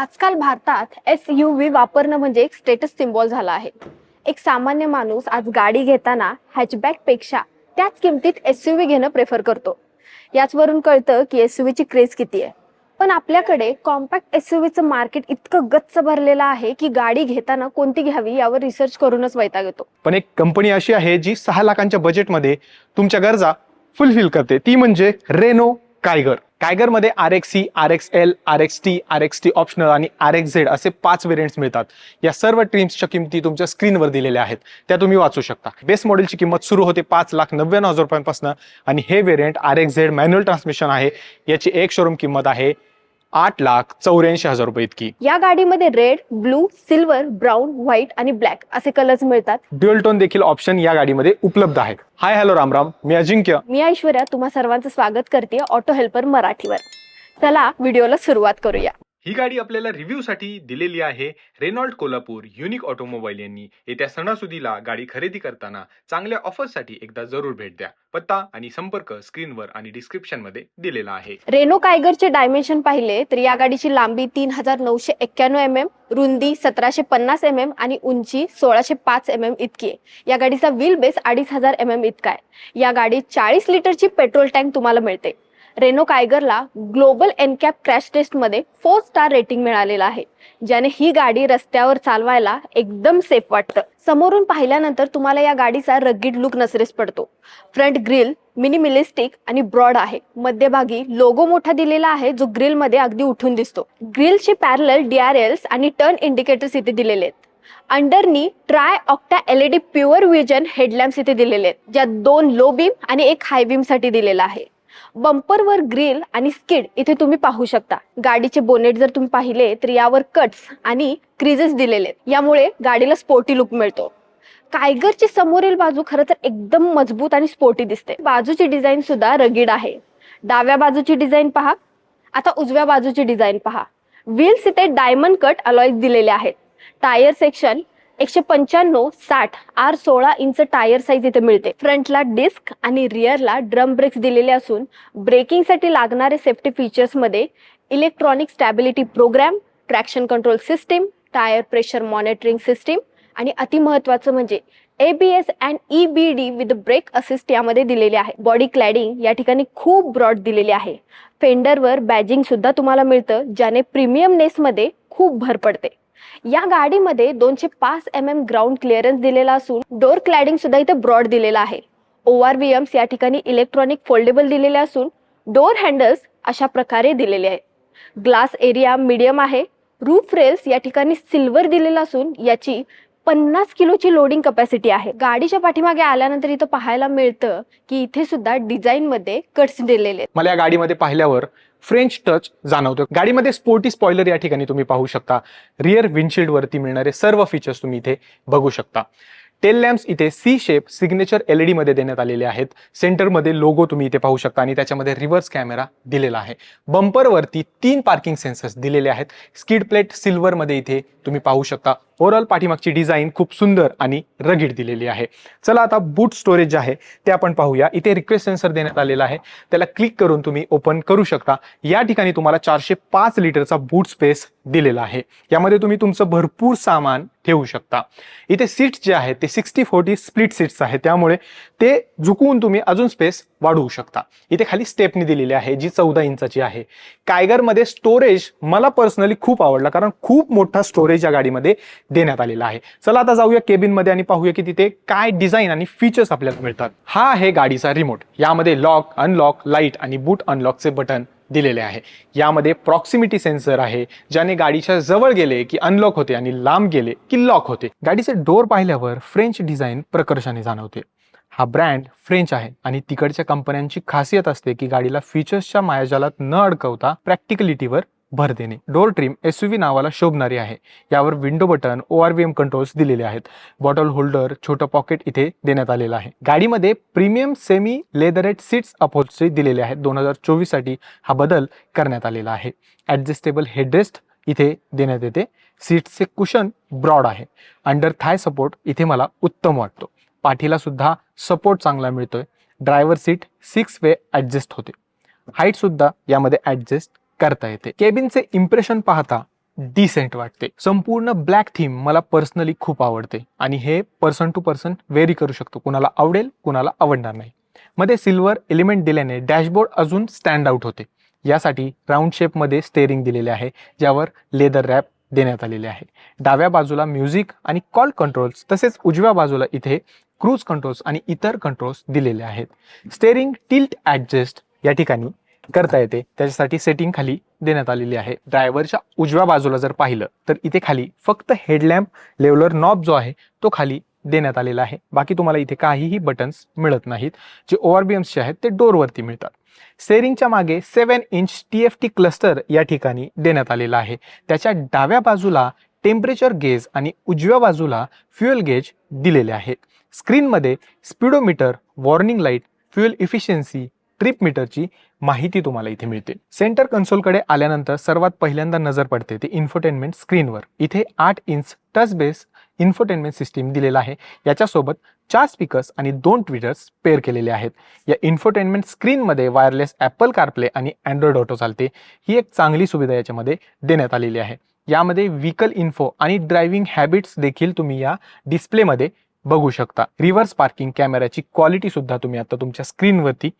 आजकाल भारतात S U V वापरणं म्हणजे एक स्टेटस सिम्बॉल झाला आहे. एक सामान्य माणूस आज गाडी घेताना हॅचबॅकपेक्षा त्याच किमतीत एस यू व्ही घेणं प्रेफर करतो. याचवरून कळतं की एस यू व्हीची क्रेज किती आहे. पण आपल्याकडे कॉम्पॅक्ट एस यू व्हीचं मार्केट इतकं गच्च भरलेलं आहे की गाडी घेताना कोणती घ्यावी यावर रिसर्च करूनच वैताग येतो. पण एक कंपनी अशी आहे जी सहा लाखांच्या बजेटमध्ये तुमच्या गरजा फुलफिल करते. ती म्हणजे Renault Kiger. कायगरमध्ये R X C R X L R X T R X T optional आणि आर एक्स झेड असे पाच वेरियंट्स मिळतात. या सर्व ट्रीम्सच्या किमती तुमच्या स्क्रीनवर दिलेल्या आहेत. त्या तुम्ही वाचू शकता. बेस मॉडेलची किंमत सुरू होते पाच लाख नव्याण्णव हजार रुपयांपासून आणि हे variant R X Z manual transmission आहे. याची एक शोरूम किंमत आहे आठ लाख चौऱ्याऐंशी हजार रुपये इतकी. या गाडीमध्ये red blue silver brown white आणि ब्लॅक असे कलर्स मिळतात. ड्युअल टोन देखील ऑप्शन या गाडीमध्ये उपलब्ध आहेत. हाय हॅलो रामराम मी अजिंक्य. मी ऐश्वर्या. तुम्हा सर्वांचं स्वागत करते ऑटो हेल्पर मराठीवर. चला व्हिडिओला सुरुवात करूया. ही गाडी आपल्याला रिव्ह्यू साठी दिलेली आहे रेनॉल्ड कोल्हापूर युनिक ऑटोमोबाईल यांनी. येत्या सणासुदीला गाडी खरेदी करताना चांगल्या ऑफरसाठी एकदा जरूर भेट द्या. पत्ता आणि संपर्क स्क्रीनवर आणि डिस्क्रिप्शनमध्ये दिलेला आहे. रेनो कायगरचे डायमेन्शन पाहिले तर या गाडीची लांबी तीन हजार नऊशे एक्क्याण्णव एम एम रुंदी सतराशे पन्नास एम एम आणि उंची सोळाशे पाच एम एम इतकी आहे. या गाडीचा व्हील बेस अडीच हजार एम एम इतका आहे. या गाडीत चाळीस लिटरची पेट्रोल टँक तुम्हाला मिळते. रेनो कायगरला ग्लोबल एनकॅप क्रॅश टेस्टमध्ये फोर स्टार रेटिंग मिळालेलं आहे ज्याने ही गाडी रस्त्यावर चालवायला एकदम सेफ वाटतं. समोरून पाहिल्यानंतर तुम्हाला या गाडीचा रग्गीड लुक नसरेस पडतो. फ्रंट ग्रिल मिनिमिलिस्टिक आणि ब्रॉड आहे. मध्यभागी लोगो मोठा दिलेला आहे जो ग्रिलमध्ये अगदी उठून दिसतो. ग्रिलचे पॅरल डीआरएल्स आणि टर्न इंडिकेटर्स इथे दिलेले आहेत. अंडरनी tri octa LED pure vision headlamps इथे दिलेले आहेत ज्यात दोन लो बीम आणि एक हाय बीमसाठी दिलेला आहे. बंपरवर ग्रिल आणि स्किड इथे तुम्ही पाहू शकता. गाडीचे बोनेट जर तुम्ही पाहिले तर यावर कट्स आणि क्रिजेस दिलेले आहेत. यामुळे गाडीला स्पोर्टी लुक मिळतो. कायगरची समोरील बाजू खरं तर एकदम मजबूत आणि स्पोर्टी दिसते. बाजूची डिझाईन सुद्धा रगीड आहे. डाव्या बाजूची डिझाईन पहा. आता उजव्या बाजूची डिझाईन पहा. व्हील्स इथे डायमंड कट अलॉईज दिलेले आहेत. टायर सेक्शन एकशे पंच्याण्णव साठ आर सोळा इंच टायर साईज इथे मिळते. फ्रंटला डिस्क आणि रिअरला ड्रम ब्रेक्स दिलेले असून ब्रेकिंगसाठी लागणारे safety फीचर्समध्ये electronic stability program traction control system tyre pressure monitoring system आणि अतिमहत्वाचं म्हणजे ABS and E B D with brake assist यामध्ये दिलेले आहे. बॉडी क्लॅडिंग या ठिकाणी खूप ब्रॉड दिलेली आहे. फेंडरवर बॅजिंग सुद्धा तुम्हाला मिळतं ज्याने प्रीमियमनेसमध्ये खूप भर पडते. या गाडीमध्ये दोनशे पाच एम एम ग्राउंड क्लिअरन्स दिलेला असून डोर क्लॅडिंग सुद्धा इथे ब्रॉड दिलेला आहे. ओ आर एम्स या ठिकाणी इलेक्ट्रॉनिक फोल्डेबल दिलेले असून डोर हँडल्स अशा प्रकारे दिलेले आहेत. ग्लास एरिया मीडियम आहे. रूफ रेल्स या ठिकाणी सिल्वर दिलेला असून याची पन्नास किलोची लोडिंग कपॅसिटी आहे. गाडीच्या पाठीमागे आल्यानंतर इथं पाहायला मिळतं की इथे सुद्धा डिझाईन मध्ये कट्स दिलेले आहेत. मला या गाडीमध्ये पाहिल्यावर फ्रेंच टच जाणवतो गाडीमध्ये स्पोर्टी स्पॉयलर या ठिकाणी तुम्ही पाहू शकता. रिअर विंडशिल्ड वरती मिळणारे सर्व फीचर्स तुम्ही इथे बघू शकता. टेल लॅम्प्स इथे C shape signature L E मध्ये देण्यात आलेले आहेत. सेंटरमध्ये लोगो तुम्ही इथे पाहू शकता आणि त्याच्यामध्ये रिव्हर्स कॅमेरा दिलेला आहे. बंपरवरती तीन पार्किंग सेन्सर्स दिलेले आहेत. स्किड प्लेट सिल्वरमध्ये इथे तुम्ही पाहू शकता. ओव्हरऑल पाठीमागची डिझाईन खूप सुंदर आणि रगीड दिलेली आहे. चला आता बूट स्टोरेज जे आहे ते आपण पाहूया. इथे रिक्वेस्ट सेन्सर देण्यात आलेला आहे. त्याला क्लिक करून तुम्ही ओपन करू शकता. या ठिकाणी तुम्हाला चारशे पाच लिटरचा बूट स्पेस दिलेला आहे. यामध्ये तुम्ही तुमचं भरपूर सामान ठेवू शकता. इथे सीट्स जे आहेत ते सिक्स्टी फोर्टी स्प्लिट सीट्स आहेत. त्यामुळे ते झुकवून तुम्ही अजून स्पेस वाढवू शकता. इथे खाली स्टेपनी दिलेली आहे जी चौदा इंचाची आहे. कायगरमध्ये स्टोरेज मला पर्सनली खूप आवडला कारण खूप मोठा स्टोरेज या गाडीमध्ये देण्यात आलेला आहे. चला आता जाऊया केबिनमध्ये आणि पाहूया की तिथे काय डिझाईन आणि फीचर्स आपल्याला मिळतात. हा आहे गाडीचा रिमोट यामध्ये लॉक अनलॉक लाइट आणि बूट अनलॉकचे बटन दिलेले आहे. यामध्ये प्रॉक्सिमिटी सेन्सर आहे ज्याने गाडीच्या जवळ गेले की अनलॉक होते आणि लांब गेले की लॉक होते. गाडीचे डोर पाहिल्यावर फ्रेंच डिझाईन प्रकर्षाने जाणवते. हा ब्रँड फ्रेंच आहे आणि तिकडच्या कंपन्यांची खासियत असते की गाडीला फीचर्सच्या मायाजालात न अडकवता प्रॅक्टिकलिटीवर भर देणे. डोर ट्रिम एस व्ही नावाला शोभणारी आहे. यावर window button O R V M controls दिलेले आहेत. बॉटल होल्डर छोटं पॉकेट इथे देण्यात आलेलं आहे. गाडीमध्ये premium semi leatherette seats upholstery दिलेले आहेत. दोन हजार चोवीससाठी हा बदल करण्यात आलेला आहे. ॲडजस्टेबल हेडरेस्ट इथे देण्यात येते. सीट्सचे कुशन ब्रॉड आहे. अंडर थाय सपोर्ट इथे मला उत्तम वाटतो. पाठीला सुद्धा सपोर्ट चांगला मिळतोय. Driver seat six way adjust होते. हाईट सुद्धा यामध्ये ऍडजस्ट करता येते. केबिनचे इम्प्रेशन पाहता डिसेंट वाटते. संपूर्ण ब्लॅक थीम मला पर्सनली खूप आवडते. आणि हे पर्सन टू पर्सन व्हेरी करू शकतो. कुणाला आवडेल कुणाला आवडणार नाही. मध्ये सिल्वर एलिमेंट दिल्याने डॅशबोर्ड अजून स्टँड आउट होते. यासाठी राऊंड शेपमध्ये स्टेअरिंग दिलेले आहे. ज्यावर लेदर रॅप देण्यात आलेले आहे. डाव्या बाजूला म्युझिक आणि कॉल कंट्रोल्स तसेच उजव्या बाजूला इथे क्रूज कंट्रोल्स आणि इतर कंट्रोल्स दिलेले आहेत. स्टेरिंग टिल्ट ॲडजस्ट या ठिकाणी करता येते. त्याच्यासाठी सेटिंग खाली देण्यात आलेली आहे. ड्रायव्हरच्या उजव्या बाजूला जर पाहिलं तर इथे खाली फक्त हेडलॅम्प लेवलर नॉब जो आहे तो खाली देण्यात आलेला आहे. बाकी तुम्हाला इथे काहीही बटन्स मिळत नाहीत. जे ओआरबीएम्सचे आहेत ते डोरवरती मिळतात. सेरिंगच्या मागे seven inch T F T cluster या ठिकाणी देण्यात आलेला आहे. त्याच्या डाव्या बाजूला टेम्परेचर गेज आणि उजव्या बाजूला फ्युएल गेज दिलेले आहेत. स्क्रीनमध्ये speedometer warning light fuel efficiency trip मीटरची माहिती तुम्हाला इथे मिळते. सेंटर कन्सोलकडे आल्यानंतर सर्वात पहिल्यांदा नजर पडते ते इन्फोटेनमेंट स्क्रीनवर इथे आठ inch touch base infotainment system दिलेला आहे. याच्यासोबत चार स्पीकर्स आणि दोन ट्विटर्स पेअर केलेले आहेत. या इन्फोटेनमेंट स्क्रीनमध्ये वायरलेस ॲपल कारप्ले आणि अँड्रॉइड ऑटो चालते. ही एक चांगली सुविधा याच्यामध्ये देण्यात आलेली आहे. यामध्ये व्हीकल इन्फो आणि ड्रायव्हिंग हॅबिट्स देखील तुम्ही या डिस्प्लेमध्ये बघू शकता. रिव्हर्स पार्किंग कॅमेऱ्याची क्वालिटी सुद्धा तुम्ही आता तुमच्या स्क्रीनवरती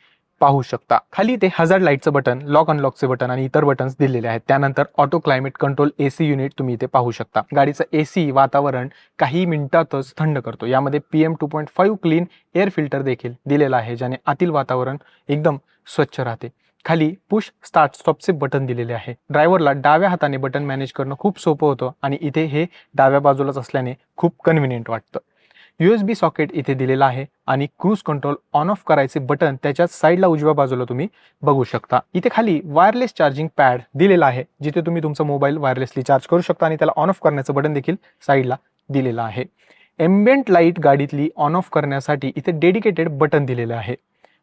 पाहू शकता. खाली ते हजार्ड लाईटचं बटन लॉक अनलॉकचे बटन आणि इतर बटन्स दिलेले आहेत. त्यानंतर auto climate control A C unit तुम्ही इथे पाहू शकता. गाडीचं ए सी वातावरण काही मिनिटातच थंड करतो. यामध्ये P M two point five clean air filter देखील दिलेला आहे ज्याने आतील वातावरण एकदम स्वच्छ राहते. खाली पुश स्टार्ट स्टॉपचे बटन दिलेले आहे. ड्रायव्हरला डाव्या हाताने बटन मॅनेज करणं खूप सोपं होतं आणि इथे हे डाव्या बाजूलाच असल्याने खूप कन्व्हिनियंट वाटतं. यू एस बी सॉकेट इथे दिलेला आहे आणि क्रूज कंट्रोल ऑन ऑफ करायचे बटन त्याच्याच साईडला उजव्या बाजूला तुम्ही बघू शकता. इथे खाली वायरलेस चार्जिंग पॅड दिलेला आहे जिथे तुम्ही तुमचा मोबाईल वायरलेसली चार्ज करू शकता आणि त्याला ऑन ऑफ करण्याचं बटन देखील साईडला दिलेलं आहे. एम्बियंट लाइट गाडीतली ऑन ऑफ करण्यासाठी इथे डेडिकेटेड बटन दिलेलं आहे.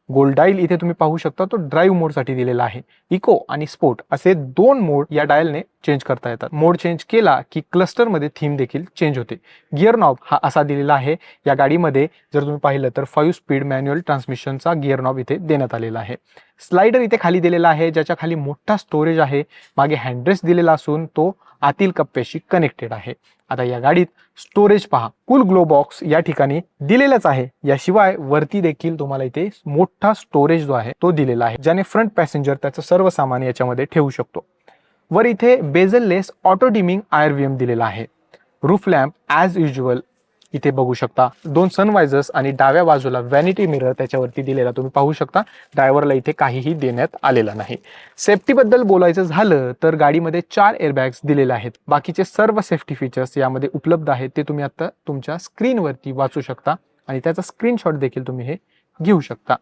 गोल्डाईल इथे तुम्ही पाहू शकता तो ड्राईव्ह मोडसाठी दिलेला आहे. इको आणि स्पोर्ट असे दोन मोड या डायलने चेंज करता येतात. मोड चेंज केला की क्लस्टरमध्ये थीम देखील चेंज होते. गिअर नॉब हा असा दिलेला आहे. या गाडीमध्ये जर तुम्ही पाहिलं तर फाईव्ह स्पीड मॅन्युअल ट्रान्समिशनचा गिअर नॉब इथे देण्यात आलेला आहे. स्लायडर इथे खाली दिलेला आहे ज्याच्या खाली मोठा स्टोरेज आहे. मागे हँड्रेस दिलेला असून तो आतील कप्प्याशी कनेक्टेड आहे. आता या गाडीत स्टोरेज पहा. कुल ग्लो बॉक्स या ठिकाणी दिलेलाच आहे. याशिवाय वरती देखील तुम्हाला इथे मोठा स्टोरेज जो आहे तो दिलेला आहे ज्याने फ्रंट पॅसेंजर त्याचं सर्व सामान याच्यामध्ये ठेवू शकतो. वर इथे bezelless auto dimming I R M दिलेला आहे. रूफ लॅम्प ॲज युजल इथे बघू शकता. दोन सनवायझर्स आणि डाव्या बाजूला व्हॅनिटी मिरर त्याच्यावरती दिलेला तुम्ही पाहू शकता. ड्रायव्हरला इथे काहीही देण्यात आलेला नाही. सेफ्टीबद्दल बोलायचं झालं तर गाडीमध्ये चार एअरबॅग्स दिलेले आहेत. बाकीचे सर्व सेफ्टी फीचर्स यामध्ये उपलब्ध आहेत ते तुम्ही आता तुमच्या स्क्रीनवरती वाचू शकता आणि त्याचा स्क्रीनशॉट देखील तुम्ही हे घेऊ शकता.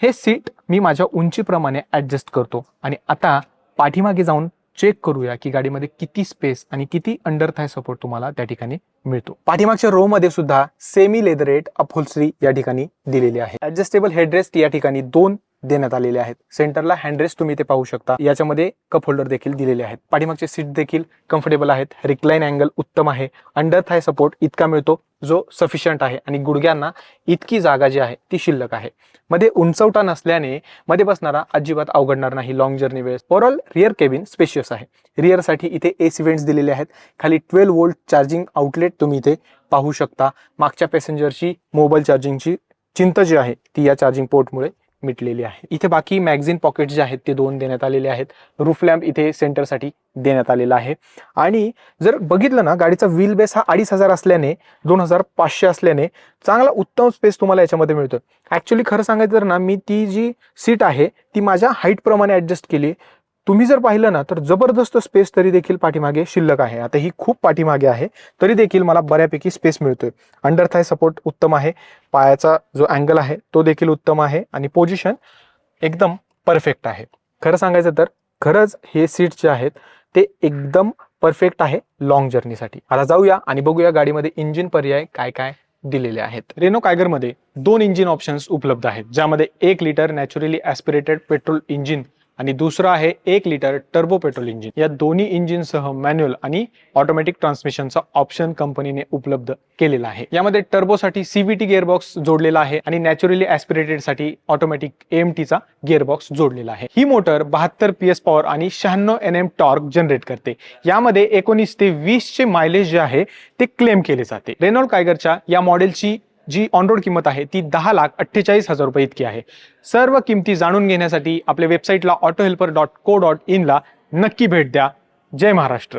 हे सीट मी माझ्या उंचीप्रमाणे ॲडजस्ट करतो आणि आता पाठीमागे जाऊन चेक करूया की गाडीमध्ये किती स्पेस आणि किती अंडर थाय सपोर्ट तुम्हाला त्या ठिकाणी मिळतो. पाठीमागच्या रो मध्ये सुद्धा सेमी लेदरेट अपहोल्सरी या ठिकाणी दिलेली आहे. ऍडजस्टेबल हेडरेस्ट या ठिकाणी दोन देण्यात आलेले आहेत. सेंटरला हँडरेस्ट तुम्ही ते पाहू शकता. याच्यामध्ये कप होल्डर देखील दिलेले आहेत. पाठीमागचे सीट देखील कम्फर्टेबल आहेत. रिक्लाईन अँगल उत्तम आहे. अंडर थाय सपोर्ट इतका मिळतो जो सफिशियंट आहे. आणि गुडघ्यांना इतकी जागा जी आहे ती शिल्लक आहे. मध्ये उंचवटा नसल्याने मध्ये बसणारा अजिबात अवघडणार नाही. लॉंग जर्नी वेळेस ओव्हरऑल रिअर केबिन स्पेशियस आहे. रिअरसाठी इथे एस वेंट्स दिलेले आहेत. खाली ट्वेल्व वोल्ट चार्जिंग आउटलेट तुम्ही इथे पाहू शकता. मागच्या पॅसेंजरची मोबाईल चार्जिंगची चिंता जी आहे ती या चार्जिंग पोर्टमुळे मिटलेली आहे. इथे बाकी मॅगझिन पॉकेट जे आहेत ते दोन देण्यात आलेले आहेत. रूफ लॅम्प इथे सेंटरसाठी देण्यात आलेला आहे. आणि जर बघितलं ना गाडीचा व्हील बेस हा अडीच हजार असल्याने दोन हजार पाचशे असल्याने चांगला उत्तम स्पेस तुम्हाला याच्यामध्ये मिळतो ॲक्च्युली खरं सांगायचं तर ना मी ती जी सीट आहे ती माझ्या हाईटप्रमाणे ॲडजस्ट केली. तुम्ही जर पाहिलं ना तर जबरदस्त स्पेस तरी देखील पाठीमागे शिल्लक आहे. आता ही खूप पाठीमागे आहे तरी देखील मला बऱ्यापैकी स्पेस मिळतोय. अंडर थाय सपोर्ट उत्तम आहे. पायाचा जो अँगल आहे तो देखील उत्तम आहे आणि पोझिशन एकदम परफेक्ट आहे. खरं सांगायचं तर खरंच हे सीट जे आहेत ते एकदम परफेक्ट आहे लॉंग जर्नीसाठी आता जाऊया आणि बघूया गाडीमध्ये इंजिन पर्याय काय काय दिलेले आहेत. रेनो कायगरमध्ये दोन इंजिन ऑप्शन्स उपलब्ध आहेत ज्यामध्ये एक litre naturally aspirated petrol engine आणि दुसरं आहे एक लिटर टर्बो पेट्रोल इंजिन या दोन्ही इंजिनसह मॅन्युअल आणि ऑटोमॅटिक ट्रान्समिशनचा ऑप्शन कंपनीने उपलब्ध केलेला आहे. यामध्ये टर्बोसाठी सीव्हीटी गिअरबॉक्स जोडलेला आहे आणि नॅचरली ऍस्पिरेटेडसाठी ऑटोमॅटिक एएमटीचा गिअरबॉक्स जोडलेला आहे. ही मोटर बहात्तर पी एस पॉवर आणि शहाण्णव एन एम टॉर्क जनरेट करते. यामध्ये एकोणीस ते वीस चे मायलेज जे आहे ते क्लेम केले जाते. रेनॉल्ड कायगरच्या या मॉडेलची जी ऑनरोड किंमत आहे ती दहा लाख अठ्ठेचाळीस हजार रुपये इतकी आहे. सर्व किमती जाणून घेण्यासाठी आपल्या वेबसाईटला auto helper dot co dot इनला नक्की भेट द्या. जय महाराष्ट्र.